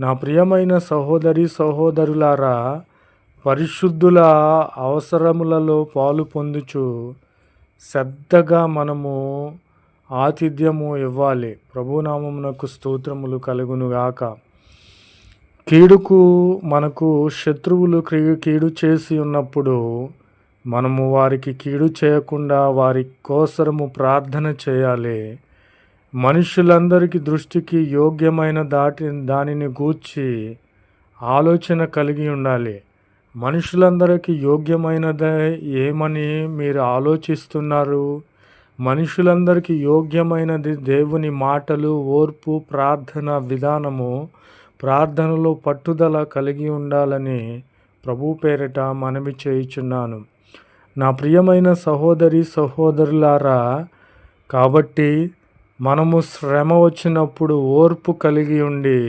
నా ప్రియమైన సహోదరి సహోదరులారా పరిశుద్ధుల అవసరములలో పాలు పొందుచు శ్రద్ధగా మనము ఆతిథ్యము ఇవ్వాలి. ప్రభునామమునకు స్తోత్రములు కలుగునుగాక. కీడుకు మనకు శత్రువులు క్రీ- కీడు చేసి ఉన్నప్పుడు మనము వారికి కీడు చేయకుండా వారి కోసరము ప్రార్థన చేయాలి. మనుషులందరికీ దృష్టికి యోగ్యమైన దాటి దానిని గూర్చి ఆలోచన కలిగి ఉండాలి. మనుషులందరికీ యోగ్యమైనదే ఏమని మీరు ఆలోచిస్తున్నారు? మనుషులందరికీ యోగ్యమైనది దేవుని మాటలు ఓర్పు ప్రార్థన విధానము ప్రార్థనలో పట్టుదల కలిగి ఉండాలని ప్రభు పేరిట మనవి చేయుచున్నాను. నా ప్రియమైన సహోదరి సహోదరులారా కాబట్టి మనము శ్రమ వచ్చినప్పుడు ఓర్పు కలిగి ఉండి